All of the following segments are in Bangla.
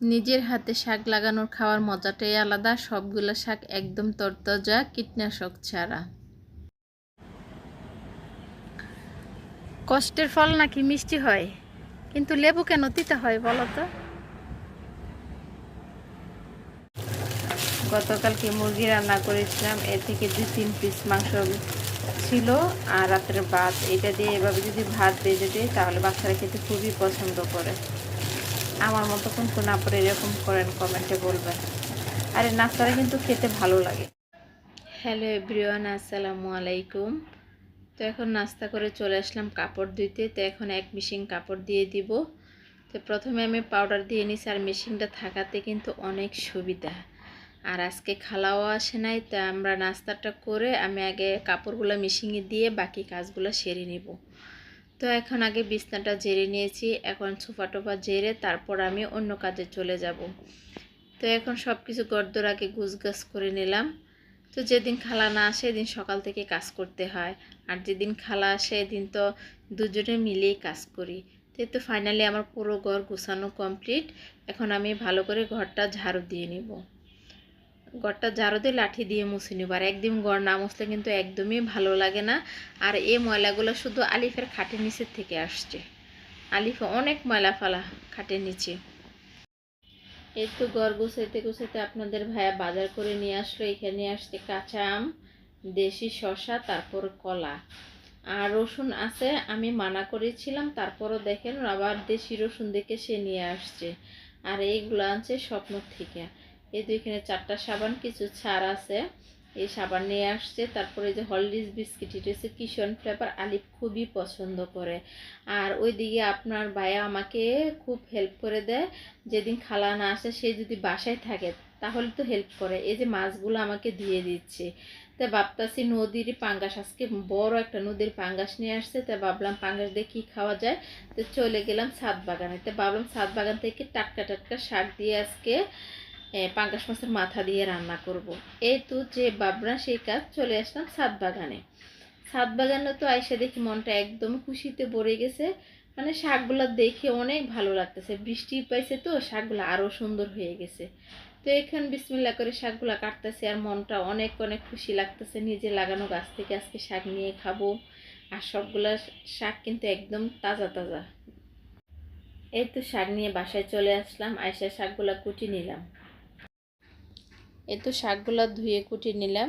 নিজের হাতে শাক লাগানোর খাওয়ার মজাটাই আলাদা সবগুলো শাক একদম তরতাজা কীটনাশক ছাড়া। কষ্টের ফল নাকি মিষ্টি হয়? কিন্তু লেবু কেন তিতে হয় বলো তো? গতকালকে মুরগি রান্না করেছিলাম এ থেকে দুই তিন পিস মাংস ছিল আর রাতের ভাত। এটা দিয়ে এভাবে যদি ভাত বেজে দিই তাহলে বাচ্চারা খেতে খুবই পছন্দ করে। আমার মতো কোন কোন আপনারা এরকম করেন, কমেন্টে বলবেন। আর এই নাস্তাটা কিন্তু খেতে ভালো লাগে। হ্যালো এভরিওয়ান, আসসালামু আলাইকুম। তো এখন নাস্তা করে চলে আসলাম কাপড় ধুইতে। তো এখন এক মেশিন কাপড় দিয়ে দিব। তো প্রথমে আমি পাউডার দিয়ে নিছি আর মেশিনটা থাকাতে কিন্তু অনেক সুবিধা। আর আজকে খালাও আসে নাই, তা আমরা নাস্তাটা করে আমি আগে কাপড়গুলো মেশিনে দিয়ে বাকি কাজগুলো সেরে নেব। তো এখন আগে বিছনাটা জেরে নিয়েছি, এখন সোফা টোফা জেরে তারপর আমি অন্য কাজে চলে যাব। তো এখন সব কিছু গর্দর আগে গুছগাছ করে নিলাম। তো যেদিন খালা না আসে এদিন সকাল থেকে কাজ করতে হয়। আর যেদিন খালা আসে এদিন তো দুজনে মিলেই কাজ করি। তো তো ফাইনালি আমার পুরো ঘর গুছানো কমপ্লিট এখন আমি ভালো করে ঘরটা ঝাড়ু দিয়ে নিব। ঝাড়ু দিয়ে লাঠি দিয়ে মুছে নিব। আর একদিন ঘর না মুছলে কিন্তু একদমই ভালো লাগে না। আর এই ময়লাগুলো শুধু আলিফের খাটের নিচের থেকে আসছে। আলিফ অনেক ময়লা ফালা খাটের নিচে। এই তো গড় গুছাইতে গুছাইতে আপনাদের ভাইয়া বাজার করে নিয়ে আসলো। এখানে আসছে কাঁচা আম, দেশি শশা তারপর কলা। আর রসুন আছে, আমি মানা করেছিলাম, তারপরও দেখেন আবার দেশি রসুন দেখে সে নিয়ে আসছে। আর এইগুলো আনছে স্বপ্ন থেকে। এই তো এখানে চারটা সাবান, কিছু ছাড় আছে। এই সাবান নিয়ে আসছে। তারপরে যে হলডিস বিস্কিট এটা হচ্ছে কিশন ফ্লেভার আলিফ খুবই পছন্দ করে। আর ওইদিকে আপনার ভাইয়া আমাকে খুব হেল্প করে দেয়। যেদিন খালা না আসে, সে যদি বাসায় থাকে, তাহলে তো হেল্প করে। এই যে মাছগুলো আমাকে দিয়ে দিচ্ছে। তা ভাবতাছি নদীর পাঙ্গাস, আজকে বড় একটা নদীর পাঙ্গাস নিয়ে আসছে। তা ভাবলাম পাঙ্গাস দিয়ে কী খাওয়া যায়? তো চলে গেলাম ছাদ বাগানে। তো ভাবলাম ছাদ বাগান থেকে টাটকা টাটকা শাক দিয়ে আজকে পাঙ্গাস মাছের মাথা দিয়ে রান্না করব। এই তো যে বাবরা, সেই কাজ চলে আসলাম সাত বাগানে ছাদ বাগানে তো আইসা দেখি মনটা একদম খুশিতে ভরে গেছে। মানে শাকগুলো দেখে অনেক ভালো লাগতেছে। বৃষ্টি পাইছে তো, শাকগুলো আরও সুন্দর হয়ে গেছে। তো এখানে বিসমিল্লা করে শাকগুলো কাটতেছে আর মনটা অনেক অনেক খুশি লাগতেছে। নিজে লাগানো গাছ থেকে আজকে শাক নিয়ে খাব। আর সবগুলা শাক কিন্তু একদম তাজা তাজা। এই তো শাক নিয়ে বাসায় চলে আসলাম। আয়সা শাকগুলা কুটি নিলাম। এই তো শাকগুলো ধুয়ে কুটি নিলাম।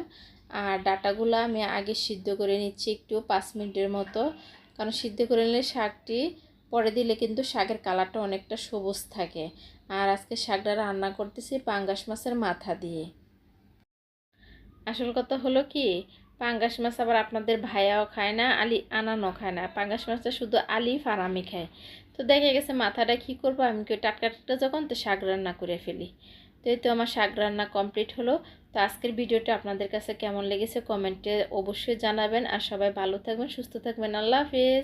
আর ডাটাগুলো আমি আগে সিদ্ধ করে নিচ্ছি একটু পাঁচ মিনিটের মতো। কারণ সিদ্ধ করে নিলে শাকটি পরে দিলে কিন্তু শাকের কালারটা অনেকটা সবুজ থাকে। আর আজকে শাকটা রান্না করতেছি পাঙ্গাস মাছের মাথা দিয়ে। আসল কথা হলো কি, পাঙ্গাস মাছ আবার আপনাদের ভাইয়াও খায় না, আলি আনানো খায় না। পাঙ্গাস মাছটা শুধু আলি ফারামি খায় তো দেখে গেছে মাথাটা কী করব, আমি টাটকা টাটকা যখন তো শাক রান্না করে ফেলি। তো এই তো আমার শাক রান্না কমপ্লিট হলো, তো আজকের ভিডিওটা আপনাদের কাছে কেমন লেগেছে কমেন্টে অবশ্যই জানাবেন। আর সবাই ভালো থাকবেন, সুস্থ থাকবেন। আল্লাহ হাফিজ।